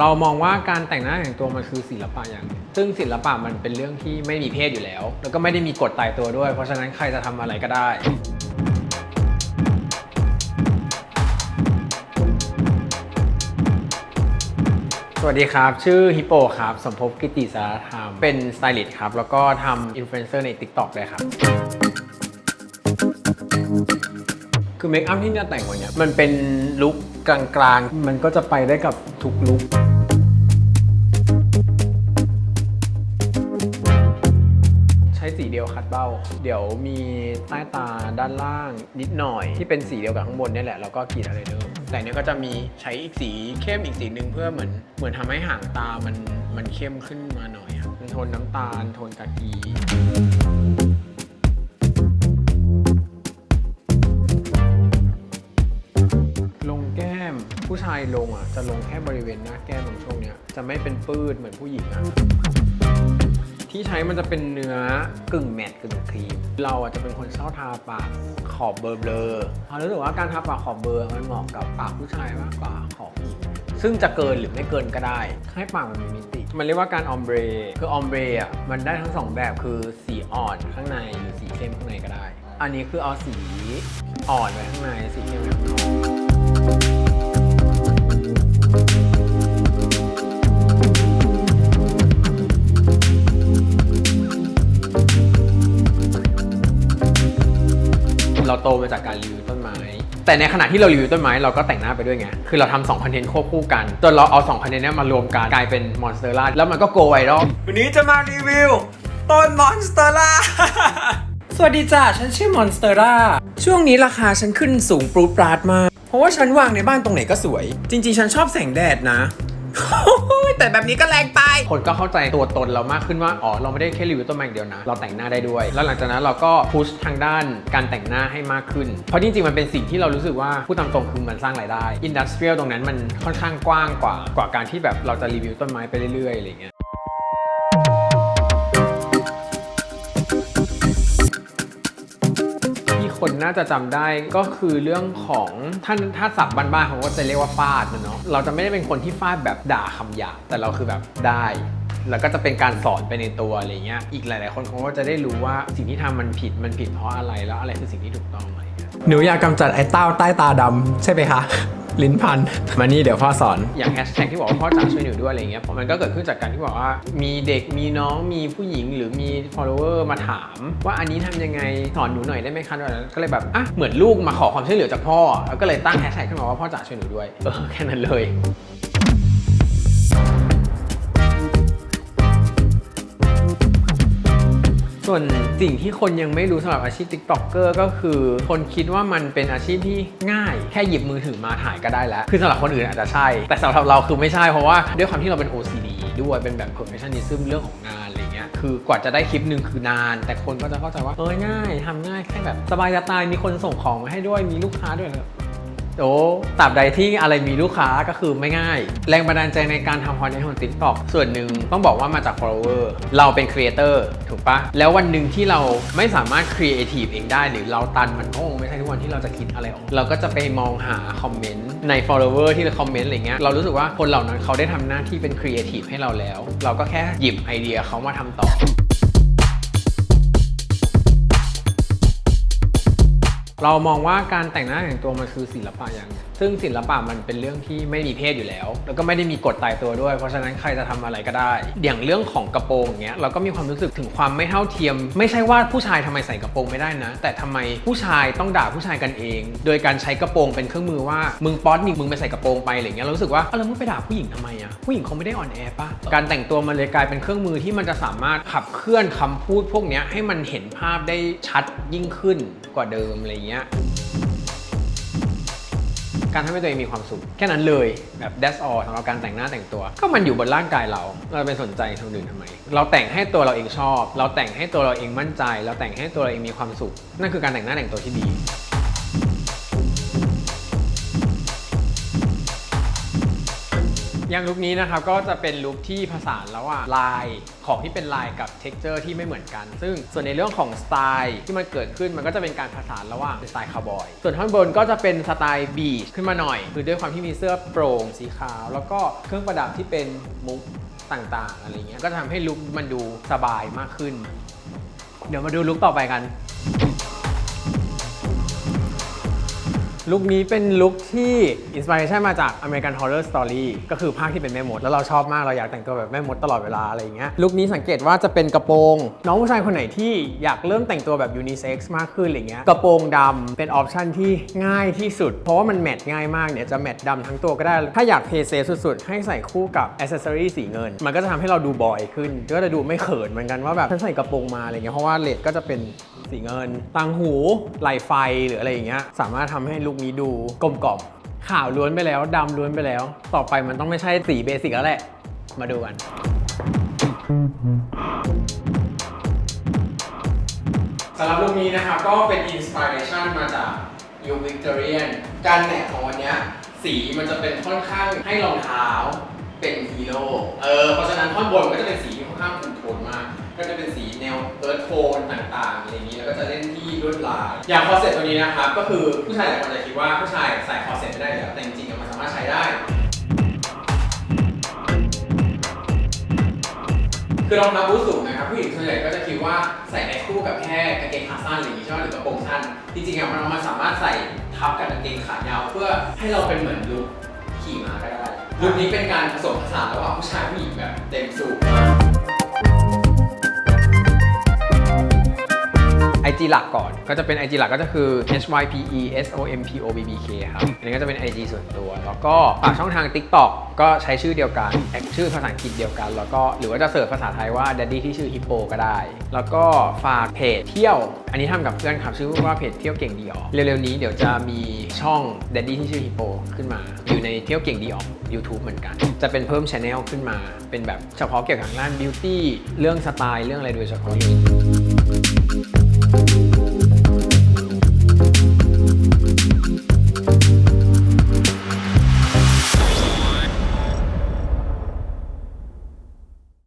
เรามองว่าการแต่งหน้าแต่งตัวมันคือศิลปะอย่างหนึ่งซึ่งศิลปะมันเป็นเรื่องที่ไม่มีเพศอยู่แล้ว แล้วก็ไม่ได้มีกฎตายตัวด้วย เพราะฉะนั้นใครจะทำอะไรก็ได้ สวัสดีครับ ชื่อฮิปโปครับ สมภพกิติสารธรรม เป็นสไตลิสต์ครับ แล้วก็ทำอินฟลูเอนเซอร์ใน TikTok ด้วยครับคือเมคอัพที่จะแต่งวันนี้มันเป็นลุค กลางๆ มันก็จะไปได้กับทุกลุคใช้สีเดียวคัดเบ้า เดี๋ยวมีใต้ตาด้านล่างนิดหน่อย ที่เป็นสีเดียวกับข้างบนนี่แหละ แล้วก็กรีดอะไรเดิมแต่เนี้ยก็จะมีใช้อีกสีเข้มอีกสีหนึ่งเพื่อเหมือน เหมือนทำให้หางตามันมันเข้มขึ้นมาหน่อยอะเป็นโทนน้ำตาล โทนกะกี ผู้ชายลงอะจะลงแค่บริเวณหน้าแก้มตรงช่วงเนี้ยจะไม่เป็นปื้ดเหมือนผู้หญิงอะที่ใช้มันจะเป็นเนื้อกึ่งแมตต์กึ่งครีม เราอะจะเป็นคนชอบทาปากขอบเบลอเบลอเรารู้สึกว่าการทาปากขอบเบลอมันเหมาะกับปากผู้ชายมากกว่าขอบผู้หญิงซึ่งจะเกินหรือไม่เกินก็ได้ ให้ปากมันมีมิติ มันเรียกว่าการออมเบรคือออมเบรอะมันได้ทั้งสองแบบคือสีอ่อนข้างในหรือสีเข้มข้างในก็ได้ อันนี้คือเอาสีอ่อนไว้ข้างในสีเข้มไว้ข้างนอก เราโตมาจากการรีวิวต้นไม้ แต่ในขณะที่เรารีวิวต้นไม้เราก็แต่งหน้าไปด้วยไง คือเราทำสองคอนเทนต์ควบคู่กันจนเราเอาสองคอนเทนต์เนี้ยมารวมกันกลายเป็นมอนสเตอร่าแล้วมันก็โกไวรัลวันนี้จะมารีวิวต้นมอนสเตอร่าสวัสดีจ้าฉันชื่อมอนสเตอร่าช่วงนี้ราคาฉันขึ้นสูงปรูดปราดมาก เพราะว่าฉันวางในบ้านตรงไหนก็สวย จริง ๆ ฉันชอบแสงแดดนะ แต่แบบนี้ก็แรงไป คนก็เข้าใจตัวตนเรามากขึ้นว่า อ๋อ เราไม่ได้แค่รีวิวต้นไม้อย่างเดียวนะ เราแต่งหน้าได้ด้วย แล้วหลังจากนั้นเราก็พุชทางด้านการแต่งหน้าให้มากขึ้น เพราะจริงๆ มันเป็นสิ่งที่เรารู้สึกว่าพูดตามตรงคือมันสร้างรายได้ อินดัสเทรียลตรงนั้นมันค่อนข้างกว้างกว่ากว่าการที่แบบเราจะรีวิวต้นไม้ไปเรื่อยๆ อะไรอย่างเงี้ย คนน่าจะจำได้ก็คือเรื่องของท่านถ้าศัพท์บ้านๆเขาก็จะเรียกว่าฟาดนะเนาะเราจะไม่ได้เป็นคนที่ฟาดแบบด่าคำหยาบแต่เราคือแบบได้แล้วก็จะเป็นการสอนไปในตัวอะไรเงี้ย อีกหลาย ๆ คนเขาก็จะได้รู้ว่าสิ่งที่ทำมันผิดมันผิดเพราะอะไรแล้วอะไรคือสิ่งที่ถูกต้องอะไรเงี้ยหนูอยากกำจัดไอ้เต้าใต้ตาดำใช่ไหมคะ ลิ้นพัน มานี่เดี๋ยวพ่อสอน อย่างแฮชแท็กที่บอกว่าพ่อจ๋าช่วยหนูด้วยอะไรเงี้ยมันก็เกิดขึ้นจากการที่บอกว่า มีเด็กมีน้องมีผู้หญิงหรือมี follower มาถาม ว่าอันนี้ทำยังไงสอนหนูหน่อยได้ไหมคะก็เลยแบบอะเหมือนลูกมาขอความช่วยเหลือจากพ่อแล้วก็เลยตั้งแฮชแท็กขึ้นมาว่าพ่อจ๋าช่วยหนูด้วยเออแค่นั้นเลย ส่วนสิ่งที่คนยังไม่รู้สำหรับอาชีพ TikToker ก็คือ คนคิดว่ามันเป็นอาชีพที่ง่ายแค่หยิบมือถือมาถ่ายก็ได้แล้ว คือสำหรับคนอื่นอาจจะใช่ แต่สำหรับเราคือไม่ใช่เพราะว่าด้วยความที่เราเป็น OCD ด้วยเป็นแบบ perfectionism เรื่องของงานอะไรเงี้ยคือกว่าจะได้คลิปหนึ่งคือนาน แต่คนก็จะเข้าใจว่าเออง่ายทำง่ายแค่แบบสบายจะตายมีคนส่งของมาให้ด้วยมีลูกค้าด้วย โอ้ตราบใดที่อะไรมีลูกค้าก็คือไม่ง่าย แรงบันดาลใจในการทำคอนเทนต์ของ TikTok ส่วนหนึ่งต้องบอกว่ามาจาก follower เราเป็น creator ถูกปะแล้ววันหนึ่งที่เราไม่สามารถ creative เองได้ หรือเราตันมันก็คงไม่ใช่ทุกวันที่เราจะคิดอะไรออก เราก็จะไปมองหาคอมเมนต์ใน follower ที่เราคอมเมนต์อะไรเงี้ย เรารู้สึกว่าคนเหล่านั้นเขาได้ทำหน้าที่เป็น creative ให้เราแล้ว เราก็แค่หยิบไอเดียเขามาทำต่อ เรามองว่าการแต่งหน้าแต่งตัวมันคือศิลปะอย่างหนึ่งซึ่งศิลปะมันเป็นเรื่องที่ไม่มีเพศอยู่แล้ว แล้วก็ไม่ได้มีกฎตายตัวด้วย เพราะฉะนั้นใครจะทำอะไรก็ได้ อย่างเรื่องของกระโปรงเงี้ยเราก็มีความรู้สึกถึงความไม่เท่าเทียม ไม่ใช่ว่าผู้ชายทำไมใส่กระโปรงไม่ได้นะ แต่ทำไมผู้ชายต้องด่าผู้ชายกันเอง โดยการใช้กระโปรงเป็นเครื่องมือว่ามึงป๊อตนี่มึงไปใส่กระโปรงไปอะไรเงี้ยเรารู้สึกว่าเอาแล้วมึงไปด่าผู้หญิงทำไมอะผู้หญิงเขาไม่ได้อ่อนแอปะการแต่งตัวมันเลยกลายเป็นเครื่องมือที่มันจะสามารถขับเคลื่อนคำพูดพวกเนี้ยให้มันเห็นภาพได้ชัดยิ่งขึ้นกว่าเดิมอะไรเงี้ยการทำให้ตัวเองมีความสุขแค่นั้นเลยแบบ that's all สำหรับการแต่งหน้าแต่งตัว ก็มันอยู่บนร่างกายเรา เราไปสนใจคนอื่นทำไม เราแต่งให้ตัวเราเองชอบ เราแต่งให้ตัวเราเองมั่นใจ เราแต่งให้ตัวเราเองมีความสุข นั่นคือการแต่งหน้าแต่งตัวที่ดี อย่างลุคนี้นะครับก็จะเป็นลุคที่ผสานระหว่าลายของที่เป็นลายกับเท็กเจอร์ที่ไม่เหมือนกัน ซึ่งส่วนในเรื่องของสไตล์ที่มันเกิดขึ้นมันก็จะเป็นการผสานระหว่างสไตล์คาวบอย ส่วนท่อนบนก็จะเป็นสไตล์บีชขึ้นมาหน่อย คือด้วยความที่มีเสื้อโปร่งสีขาว แล้วก็เครื่องประดับที่เป็นมุกต่างๆอะไรเงี้ยก็จะทำให้ลุคมันดูสบายมากขึ้น เดี๋ยวมาดูลุคต่อไปกัน ลุคนี้เป็นลุคที่อินสปิเรชันมาจาก American Horror Story ก็คือภาคที่เป็นแม่มด แล้วเราชอบมากเราอยากแต่งตัวแบบแม่มดตลอดเวลาอะไรอย่างเงี้ยลุคนี้สังเกตว่าจะเป็นกระโปรง น้องผู้ชายคนไหนที่อยากเริ่มแต่งตัวแบบยูนิเซ็กซ์มากขึ้นอะไรเงี้ยกระโปรงดำเป็นออปชันที่ง่ายที่สุด เพราะว่ามันแมทง่ายมากเนี่ยจะแมทดำทั้งตัวก็ได้ ถ้าอยากเพย์เซฟสุดๆ ให้ใส่คู่กับอ c เซสซอรีสีเงิน มันก็จะทำให้เราดูบอยขึ้นก็จะดูไม่เขินเหมือนกันว่าแบบฉันใส่กระโปรงมาอะไรเงี้ยเพราะว่าเลดก็จะเป็นสีเงินต่างหูไหลไฟหรืออะไรอย่างเงี้ยสามารถทำให้ลุคนี้ดูกลมกล่อมขาวล้วนไปแล้วดำล้วนไปแล้ว ต่อไปมันต้องไม่ใช่สีเบสิกแล้วแหละ มาดูกันสำหรับลุคนี้นะครับก็เป็นอินสปิเรชันมาจากยุควิกตอเรียนการแหนกของวันนี้สีมันจะเป็นค่อนข้างให้รองเท้าเป็นฮีโร่เออเพราะฉะนั้นท่อนบนก็จะเป็นสีที่ค่อนข้างคุมโทนมาก ก็จะเป็นสีแนวเอิร์ธโทนต่างๆอะไรอย่างนี้แล้วก็จะเล่นที่ลวดลาย อย่างคอร์เซ็ตตัวนี้นะครับก็คือผู้ชายหลายคนจะคิดว่าผู้ชายใส่คอร์เซ็ตไม่ได้แล้วแต่จริงๆมันสามารถใช้ได้ คือรองเท้าบูทสูงนะครับผู้หญิงส่วนใหญ่ก็จะคิดว่าใส่ในคู่กับแค่กางเกงขาสั้นหรืออย่างนี้ใช่ไหมหรือกระโปรงสั้นจริงๆอะมันมันสามารถใส่ทับกับกางเกงขายาว เพื่อให้เราเป็นเหมือนลุคขี่ม้าก็ได้ลุคนี้เป็นการผสมผสานระหว่างผู้ชายผู้หญิงแบบเต็มสูบ ไอจีหลักก่อน ก็จะเป็น IG หลักก็จะคือ h y p e s o m p o b b k ครับอันนี้ก็จะเป็น IG ส่วนตัว แล้วก็ฝากช่องทาง TikTok ก็ใช้ชื่อเดียวกันแอคชื่อภาษาอังกฤษเดียวกัน แล้วก็หรือว่าจะเสิร์ชภาษาไทยว่า Daddy ที่ชื่อ Hippo ก็ได้ แล้วก็ฝากเพจเที่ยว อันนี้ทำกับเพื่อนครับชื่อว่าเพจเที่ยวเก่งดีออกเร็วๆนี้เดี๋ยวจะมีช่อง Daddy ที่ชื่อ Hippo ขึ้นมา อยู่ในเที่ยวเก่งดีออก YouTube เหมือนกัน จะเป็นเพิ่มช anel ขึ้นมา เป็นแบบเฉพาะเกี่ยวกับทางด้าน beauty เรื่องสไตล์เรื่องอะไรโดยเฉพาะ Bye.